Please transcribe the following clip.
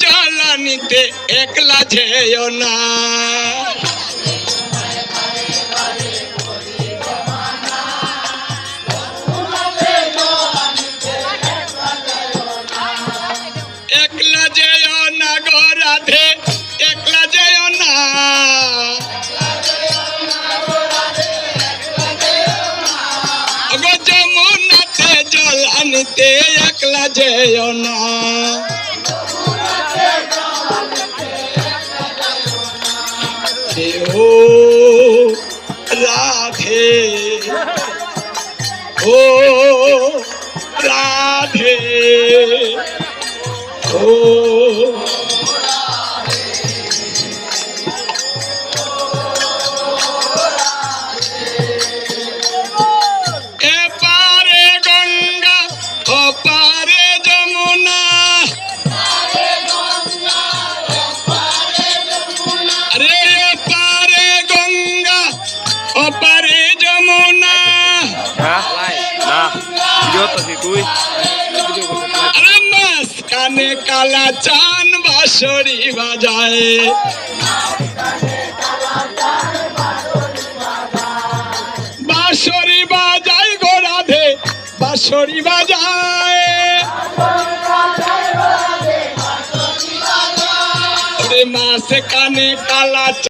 জ্বালানিতে একলা যেও না। একলা যেও না ও রাধে। ও রাধে। ও কানে কালা চান বাঁশরি বাজায়। বাঁশরি বাজায় গো রাধে বাঁশরি বাজায়। মাস কানে কালা